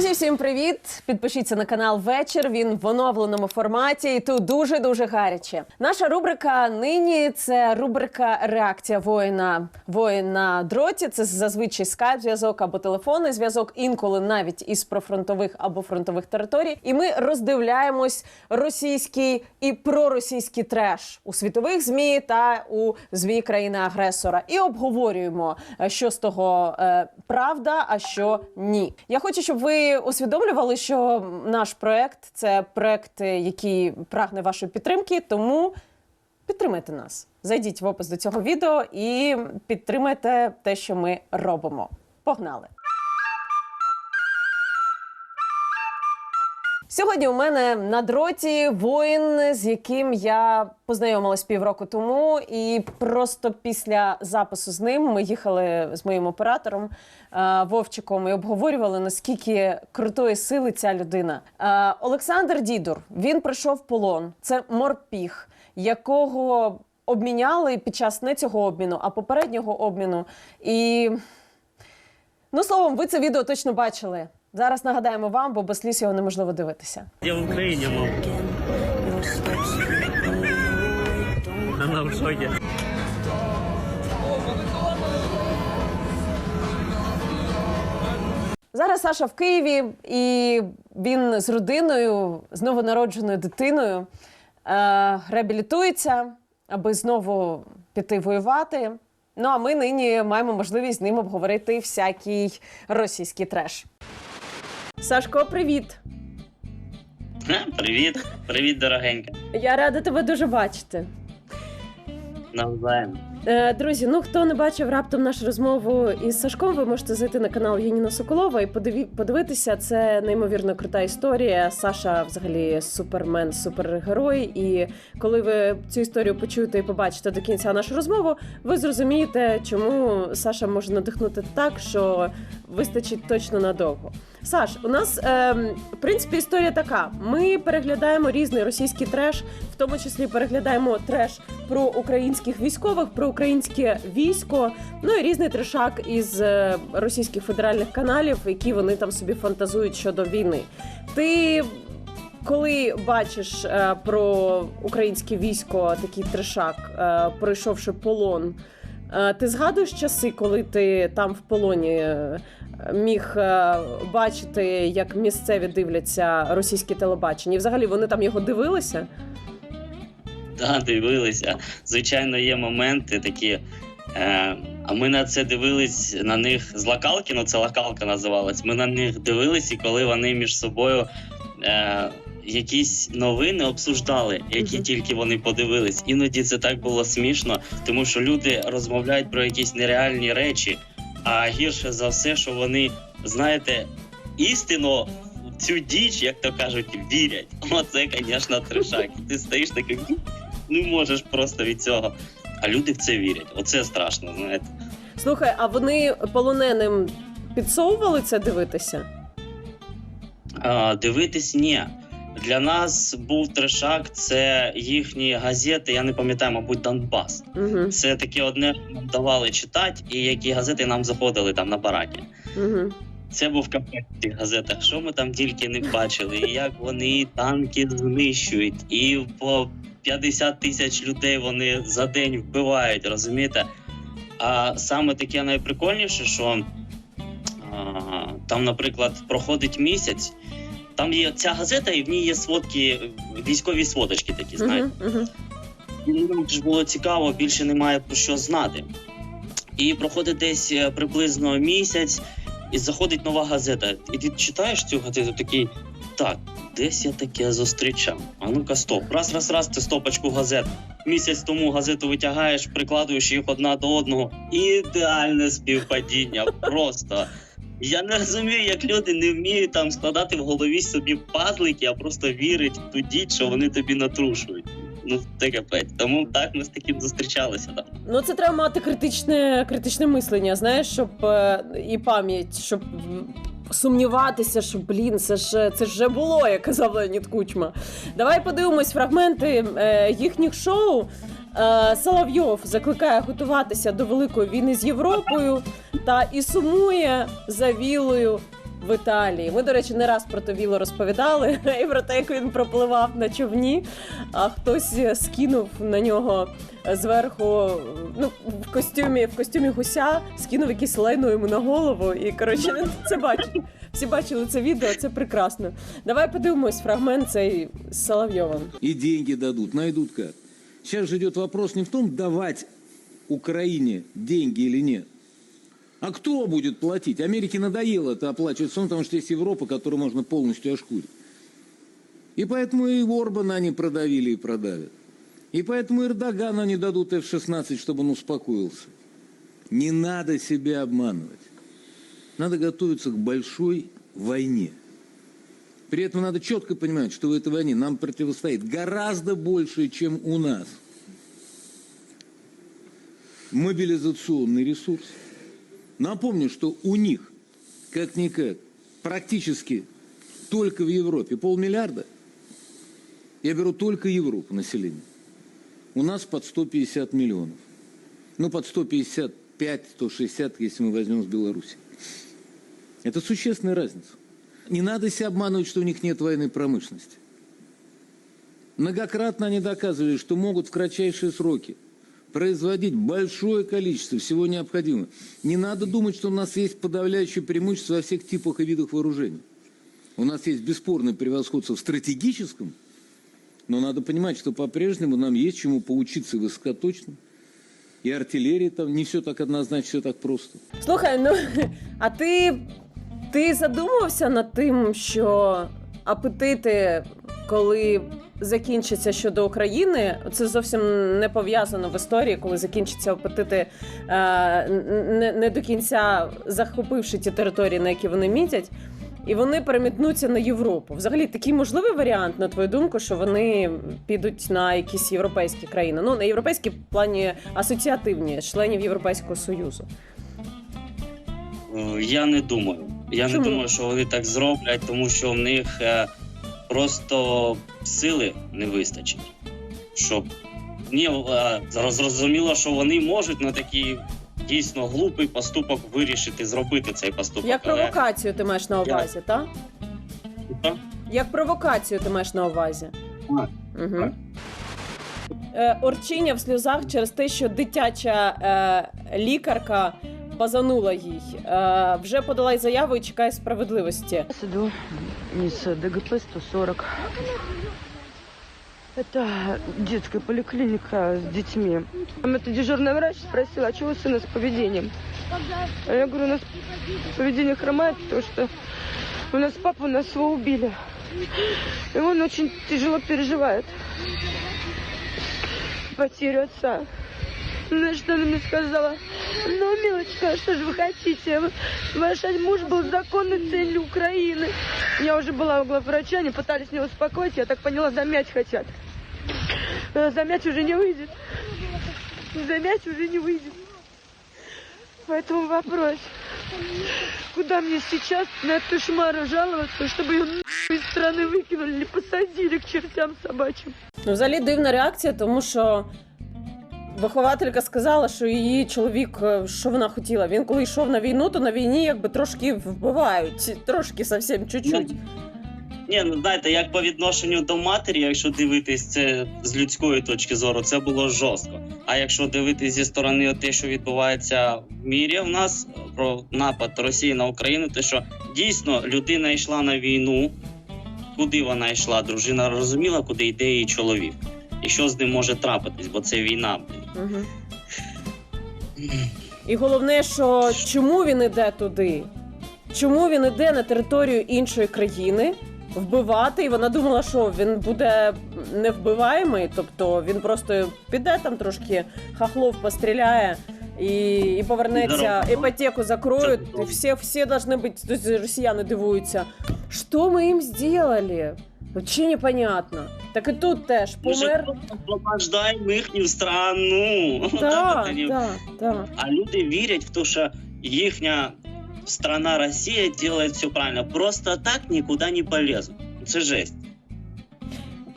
Друзі, всім привіт! Підпишіться на канал Вечір. Він в оновленому форматі. І тут дуже дуже гаряче. Наша рубрика нині це рубрика Реакція воїна. Воїн на дроті. Це зазвичай скайп зв'язок або телефонний зв'язок, інколи навіть із профронтових або фронтових територій. І ми роздивляємось російський і проросійський треш у світових змі та у змі країни-агресора. І обговорюємо, е, що з того е, правда, а що ні. Я хочу, щоб ви усвідомлювали, що наш проект це проект, е, який прагне вашої підтримки, тому підтримайте нас. Зайдіть в опис до цього відео і підтримайте те, що ми робимо. Погнали! Сьогодні у мене на дроті воїн, з яким я познайомилась півроку тому, і просто після запису з ним ми їхали з моїм оператором е, Вовчиком і обговорювали наскільки крутої сили ця людина. Е, Олександр Дідур він прийшов в полон. Це морпіг, якого обміняли під час не цього обміну, а попереднього обміну. І ну словом, ви це відео точно бачили. Зараз нагадаємо вам, бо без сліз його неможливо дивитися. Я в Україні, мав. Вона в шокі. Зараз Саша в Києві, і він з родиною, з новонародженою дитиною е, реабілітується, аби знову піти воювати. Ну а ми нині маємо можливість з ним обговорити всякий російський треш. Сашко, привіт! Привіт, привіт, дорогенька. Я рада тебе дуже бачити. Навзаєм. Е, Друзі, ну хто не бачив раптом нашу розмову із Сашком, ви можете зайти на канал Яніна Соколова і подиві- подивитися. Це неймовірно крута історія. Саша, взагалі, супермен, супергерой. І коли ви цю історію почуєте і побачите до кінця нашу розмову, ви зрозумієте, чому Саша може надихнути так, що вистачить точно надовго. Саш, у нас ем, в принципі історія така: ми переглядаємо різний російський треш, в тому числі переглядаємо треш про українських військових, про українське військо, ну і різний трешак із е, російських федеральних каналів, які вони там собі фантазують щодо війни. Ти коли бачиш е, про українське військо такий трешак, е, пройшовши полон. е, Ти згадуєш часи, коли ти там в полоні е, міг е, бачити, як місцеві дивляться російське телебачення? І взагалі вони там його дивилися? Да, дивилися. Звичайно, є моменти такі. Е, а ми на це дивились на них з локалки, ну це локалка називалась. Ми на них дивились, і коли вони між собою е, якісь новини обсуждали, які Мгм. тільки вони подивились. Іноді це так було смішно, тому що люди розмовляють про якісь нереальні речі, а гірше за все, що вони, знаєте, істину в цю діч, як то кажуть, вірять. Оце, звісно, трешак. Ти стоїш такий, «Ну, не можеш просто від цього. А люди в це вірять. Оце страшно, знаєте. Слухай, а вони полоненим підсовували це дивитися? А, дивитись ні. Для нас був трешак, це їхні газети, я не пам'ятаю, мабуть, Донбас. Угу, Це таке одне, що нам давали читати, і які газети нам заходили там на бараки. угу. Це був комплект в тих газетах. Що ми там тільки не бачили, і як вони танки знищують, і по 50 тисяч людей вони за день вбивають, розумієте? А саме таке найприкольніше, що а, там, наприклад, проходить місяць. Там є ця газета, і в ній є сводки, військові сводочки такі, знаєте. Угу, угу. І Нам ж було цікаво, більше немає про що знати. І проходить десь е, приблизно місяць, і заходить нова газета. І ти читаєш цю газету, такий так, десь я таке зустрічав. А ну-ка, стоп. Раз, раз, раз, ти стопочку газет. Місяць тому газету витягаєш, прикладуєш їх одна до одного. Ідеальне співпадіння. Просто. Я не розумію, як люди не вміють там складати в голові собі пазлики, а просто вірить в що вони тобі натрушують. Ну, це капець. Тому так ми з таким зустрічалися там. Ну, це треба мати критичне, критичне мислення, знаєш, щоб е, і пам'ять, щоб сумніватися, що блін, це ж це ж вже було, як казав Леонід Кучма. Давай подивимось фрагменти е, їхніх шоу. Е, Соловйов закликає готуватися до великої війни з Європою та і сумує за вілою в Італії. Ми, до речі, не раз про Товіло розповідали і про те, як він пропливав на човні, а хтось скинув на нього зверху, ну, в костюмі, в костюмі гуся, скинув якісь лайно йому на голову. І коротше, це бачить. Всі бачили це відео, це прекрасно. Давай подивимось фрагмент цей з Соловйовим. И деньги дадут, найдут как. Сейчас же идет вопрос не в том, давать Украине деньги или нет, а кто будет платить. Америке надоело это оплачивать, сон, потому что есть Европа, которую можно полностью ошкурить. И поэтому и Орбана они продавили и продавят. И поэтому Эрдогану они дадут F-16, чтобы он успокоился. Не надо себя обманывать. Надо готовиться к большой войне. При этом надо четко понимать, что в этой войне нам противостоит гораздо больше, чем у нас. Мобилизационный ресурс. Напомню, что у них, как-никак, практически только в Европе полмиллиарда. Я беру только Европу население. У нас под 150 миллионов. Ну, под 155, 160, если мы возьмем с Беларуси. Это существенная разница. Не надо себя обманывать, что у них нет военной промышленности. Многократно они доказывали, что могут в кратчайшие сроки производить большое количество всего необходимого. Не надо думать, что у нас есть подавляющее преимущество во всех типах и видах вооружений. У нас есть бесспорное превосходство в стратегическом, но надо понимать, что по-прежнему нам есть чему поучиться высокоточно. И артиллерия там не все так однозначно, все так просто. Слухай, ну а ти, ти задумувався над тим, що апетити, коли закінчиться щодо України, це зовсім не пов'язано в історії, коли закінчаться апетити, не, не до кінця захопивши ті території, на які вони мітять. І вони перемітнуться на Європу. Взагалі, такий можливий варіант, на твою думку, що вони підуть на якісь європейські країни. Ну, на європейські плані асоціативні, членів Європейського Союзу. Е, Я не думаю. Я Чому? не думаю, що вони так зроблять, тому що в них е, просто сили не вистачить. Щоб ні, е, зрозуміло, що вони можуть на такий дійсно глупий поступок вирішити, зробити цей поступок. Як провокацію ти маєш на увазі, так? Так. Як провокацію ти маєш на увазі. Так. Угу. Орчиня в сльозах через те, що дитяча е, лікарка базанула їй. Е, вже подала й заяву і чекає справедливості. Сейчас иду из ДГП 140. Это детская поликлиника с детьми. Там это дежурный врач спросила, а чего у сына с поведением? А я говорю, у нас поведение хромает, потому что у нас папу, у нас его убили. И он очень тяжело переживает потерю отца. Ну, что она мне сказала? Ну, милочка, что же вы хотите? Ваш муж был законной целью Украины. Я уже была у главврача, они пытались меня успокоить. Я так поняла, замять хотят. Э, Замять уже не выйдет. Замять уже не выйдет. Поэтому вопрос. Куда мне сейчас на эту шмару жаловаться, чтобы ее из страны выкинули или посадили к чертям собачьим? Ну, взагалі дивна реакція, тому що вихователька сказала, що її чоловік, е, що вона хотіла. Він коли йшов на війну, то на війні якби трошки вбивають, трошки зовсім чуть-чуть. Ні, ну знаєте, як по відношенню до матері, якщо дивитись це з людської точки зору, це було жорстко. А якщо дивитись зі сторони те, що відбувається в мірі, в нас про напад Росії на Україну, те, що дійсно людина йшла на війну, куди вона йшла? Дружина розуміла, куди йде її чоловік, і що з ним може трапитись, бо це війна. Угу. І головне, що чому він іде туди? Чому він іде на територію іншої країни вбивати? І вона думала, що він буде невбиваємий, тобто він просто піде там трошки хахлов постріляє. І, і повернеться, іпотеку закроють, всі, всі должны бути, тобто росіяни дивуються. Що ми їм зробили? Вообще непонятно. Так і тут теж помер. освобождаємо їхню страну. Да, да, да. А люди вірять в те, що їхня страна Росія робить все правильно. Просто так нікуди не полезуть. Це жесть.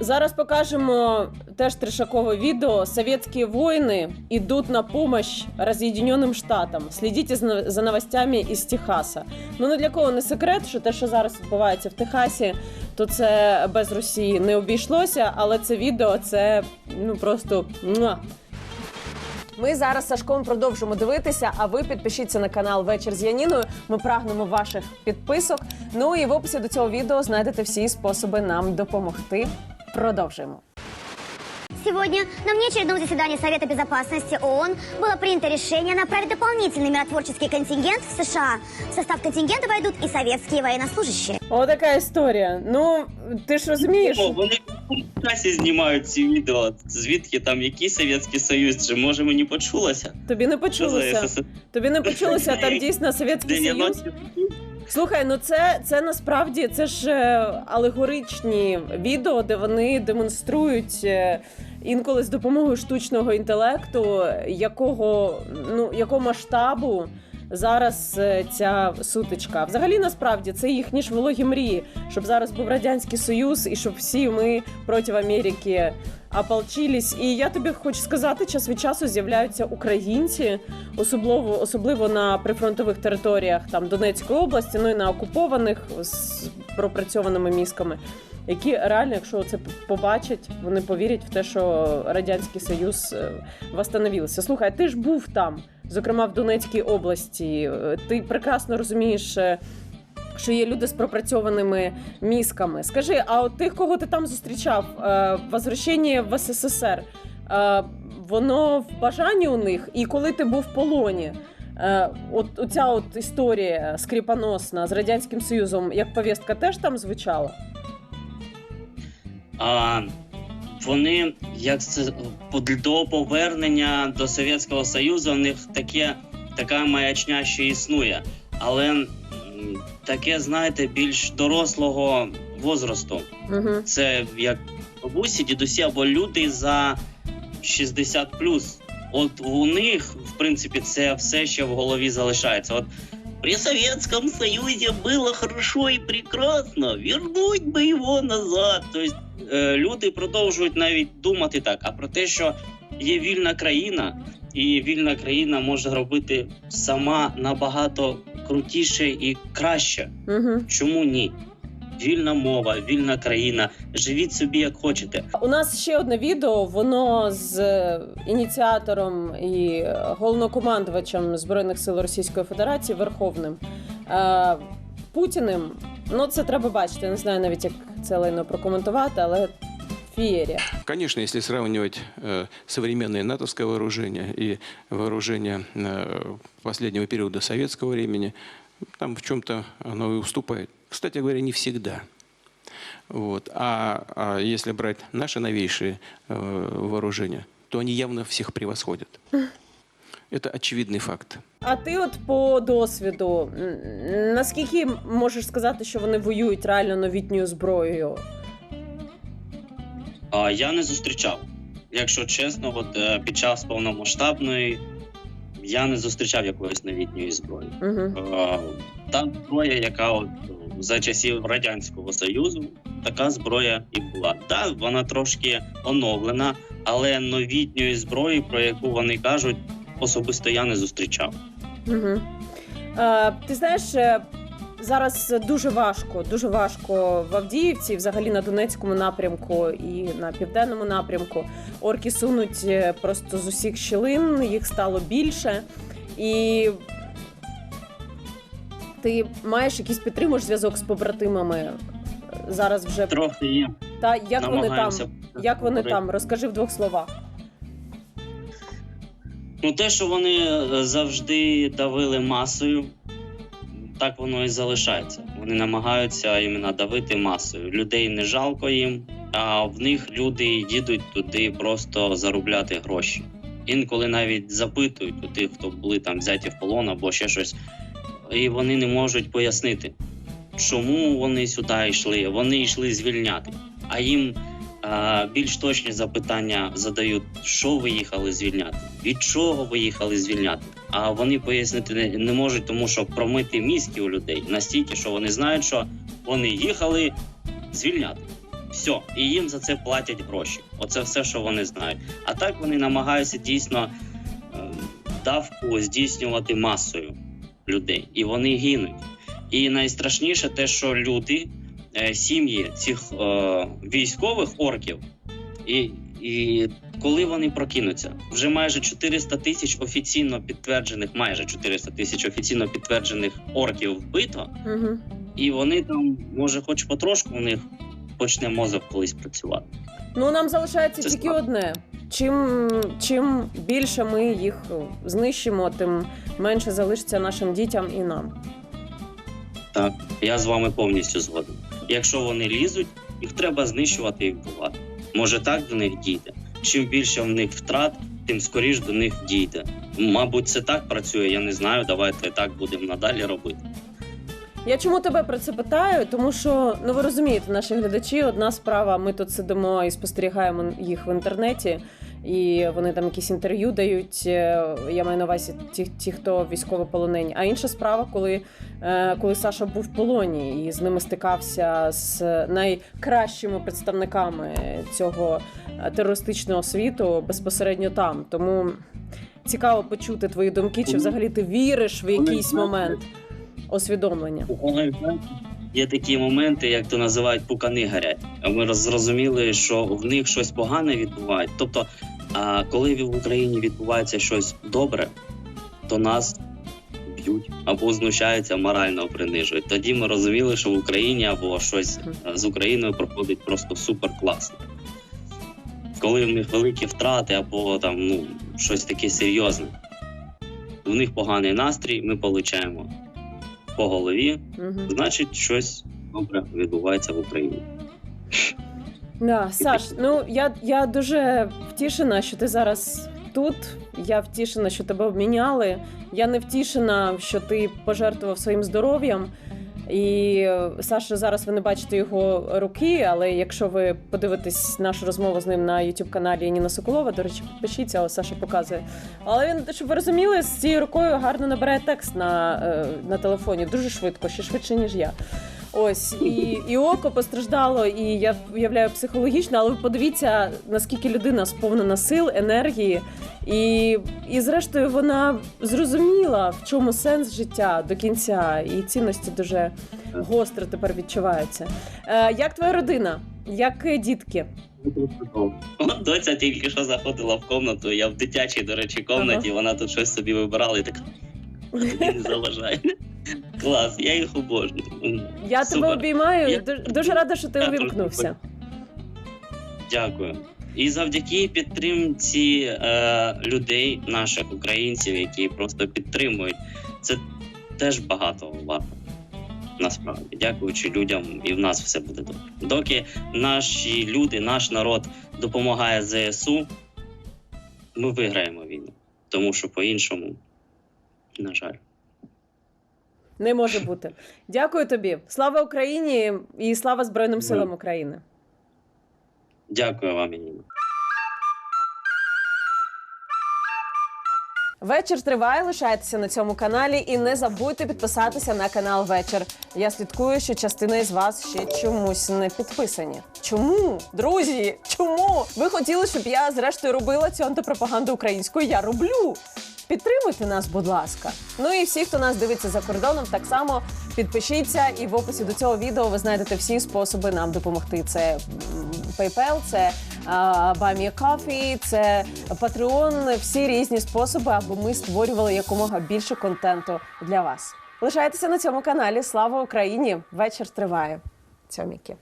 Зараз покажемо теж трешакове відео. Советские воїни йдуть на помощь Роз'єднаним Штатам. Слідіть за- новостями із Техаса. Ну не для кого не секрет, що те, що зараз відбувається в Техасі, то це без Росії не обійшлося, але це відео це ну просто. Ми зараз Сашком продовжимо дивитися. А ви підпишіться на канал Вечір з Яніною. Ми прагнемо ваших підписок. Ну і в описі до цього відео знайдете всі способи нам допомогти. Продовжуємо. Сегодня на внеочередном заседании Совета Безопасности ООН было принято решение направить дополнительный миротворческий контингент в США. В состав контингента войдут и советские военнослужащие. Отака історія. Ну ти ж розумієш, О, вони в часі знімають ці відео. Звідки там який Совєтський Союз? Чи може мені почулося? тобі не Що за почулося. СССР? Тобі не почулося там дійсно Совєтський Союз. 90 Слухай, ну це, це насправді це ж е, алегоричні відео, де вони демонструють е, інколи з допомогою штучного інтелекту, якого ну якого масштабу зараз е, ця сутичка. Взагалі, насправді, це їхні ж вологі мрії, щоб зараз був радянський союз і щоб всі ми проти Америки ополчились. І я тобі хочу сказати, час від часу з'являються українці, особливо особливо на прифронтових територіях там Донецької області, ну і на окупованих з пропрацьованими мізками. Які реально, якщо це побачать, вони повірять в те, що радянський союз е, восстановився. Слухай, ти ж був там, зокрема в Донецькій області. Е, Ти прекрасно розумієш, е, що є люди з пропрацьованими мізками. Скажи, а от тих, кого ти там зустрічав, е, возвращення в СССР, е, воно в бажанні у них, і коли ти був в полоні. Е, От оця от історія скріпоносна з радянським союзом, як повістка, теж там звучала? А, вони, як це до повернення до Совєтського Союзу, у них таке, така маячня ще існує. Але таке, знаєте, більш дорослого возрасту. Угу. Це як бабусі, дідусі або люди за 60 От у них, в принципі, це все ще в голові залишається. От при Советском Союзе было хорошо и прекрасно. Вернуть би його назад. Тобто е, люди продовжують навіть думати так. А про те, що є вільна країна, і вільна країна може робити сама набагато крутіше і краще. Угу. Чому ні? Вільна мова, вільна країна. Живіть собі як хочете. У нас ще одне відео. Воно з е, ініціатором і головнокомандувачем збройних сил Російської Федерації Верховним е, Путіним. Ну це треба бачити. Я не знаю навіть як це лайно прокоментувати, але фієрія. Конечно, если сравнивать э, современное натовское вооружение и вооружение э, последнего периода советского времени, там в чем-то оно и уступает. Кстати говоря, не всегда. Вот. А, а если брать наши новейшие э, вооружения, то они явно всех превосходят. Это очевидный факт. А ти, от по досвіду, м, наскільки можеш сказати, що вони воюють реально новітньою зброєю? А я не зустрічав. Якщо чесно, от е, під час повномасштабної я не зустрічав якоїсь новітньої зброї. Е, Та зброя, яка от за часів Радянського Союзу, така зброя і була. Так, вона трошки оновлена, але новітньої зброї, про яку вони кажуть, особисто я не зустрічав. Угу. Е, ти знаєш, е, зараз дуже важко, дуже важко в Авдіївці, взагалі на Донецькому напрямку і на південному напрямку. Орки сунуть е, просто з усіх щілин, їх стало більше. І ти маєш якийсь підтримуєш зв'язок з побратимами зараз вже. Трохи є. Та як вони там? Як вони там? Розкажи в двох словах. Ну, те, що вони е, завжди давили масою, так воно і залишається. Вони намагаються іменно давити масою. Людей не жалко їм, а в них люди їдуть туди просто заробляти гроші. Інколи навіть запитують у тих, хто були там взяті в полон або ще щось, і вони не можуть пояснити, чому вони сюди йшли. Вони йшли звільняти. А їм більш точні запитання задають, що ви їхали звільняти, від чого ви їхали звільняти. А вони пояснити не, можуть, тому що промити мізки у людей настільки, що вони знають, що вони їхали звільняти. Все, і їм за це платять гроші. Оце все, що вони знають. А так вони намагаються дійсно е, давку здійснювати масою людей, і вони гинуть. І найстрашніше те, що люди, е, сім'ї цих е, військових орків, і, і коли вони прокинуться, вже майже 400 тисяч офіційно підтверджених, майже 400 тисяч офіційно підтверджених орків вбито, Угу. і вони там, може, хоч потрошку у них почне мозок колись працювати. Ну нам залишається Це тільки справа. одне. Чим, чим більше ми їх знищимо, тим менше залишиться нашим дітям і нам. Так, я з вами повністю згоден. Якщо вони лізуть, їх треба знищувати і вбивати. Може так до них дійде. Чим більше в них втрат, тим скоріш до них дійде. Мабуть, це так працює. Я не знаю. Давайте так будемо надалі робити. Я чому тебе про це питаю? Тому що ну ви розумієте, наші глядачі, одна справа, ми тут сидимо і спостерігаємо їх в інтернеті, і вони там якісь інтерв'ю дають. е, Я маю на увазі ті, ті хто військовополонені. А інша справа, коли, е, коли Саша був в полоні і з ними стикався з найкращими представниками цього е, терористичного світу безпосередньо там. Тому цікаво почути твої думки, чи взагалі ти віриш в якийсь момент усвідомлення. Є такі моменти, як то називають пукани гарять. Ми зрозуміли, що в них щось погане відбувається. Тобто, а коли в Україні відбувається щось добре, то нас б'ють або знущаються, морально принижують. Тоді ми розуміли, що в Україні або щось е, з Україною проходить просто супер класно. Коли в них великі втрати або там ну щось таке серйозне, в них поганий настрій, ми получаємо по голові, Угу. значить, щось добре відбувається в Україні. Да, Саш, ну я, я дуже втішена, що ти зараз тут. Я втішена, що тебе обміняли. Я не втішена, що ти пожертвував своїм здоров'ям. І е, Саша, зараз ви не бачите його руки, але якщо ви подивитесь нашу розмову з ним на youtube каналі Ніна Соколова, до речі, підпишіться, але Саша показує. Але він, щоб ви розуміли, з цією рукою гарно набирає текст на, е, на телефоні дуже швидко, ще швидше, ніж я. Ось і, і око постраждало, і я уявляю психологічно, але ви подивіться, наскільки людина сповнена сил, енергії, і, і зрештою вона зрозуміла, в чому сенс життя до кінця, і цінності дуже гостро тепер відчуваються. Е, як твоя родина? Як дітки? От доця тільки що заходила в комнату. Я в дитячій, до речі, комнаті. Вона тут щось собі вибирала і така не заважає. Клас, я їх обожнюю. Я Супер. тебе обіймаю. Я- Дуже, рада, що ти увімкнувся. Дякую. І завдяки підтримці е, людей, наших українців, які просто підтримують, це теж багато варто. Насправді, дякуючи людям, і в нас все буде добре. Доки наші люди, наш народ допомагає ЗСУ, ми виграємо війну. Тому що по-іншому, на жаль. Не може бути. Дякую тобі. Слава Україні і слава Збройним силам України. Дякую вам, Яніна. Вечір триває. Лишайтеся на цьому каналі і не забудьте підписатися на канал Вечір. Я слідкую, що частина із вас ще чомусь не підписані. Чому, друзі? Чому? Ви хотіли, щоб я зрештою робила цю антипропаганду українською? Я роблю. Підтримуйте нас, будь ласка. Ну і всі, хто нас дивиться за кордоном, так само підпишіться. І в описі до цього відео ви знайдете всі способи нам допомогти. Це PayPal, це Coffee, це Patreon, всі різні способи, аби ми створювали якомога більше контенту для вас. Лишайтеся на цьому каналі. Слава Україні! Вечір триває. Цьоміки.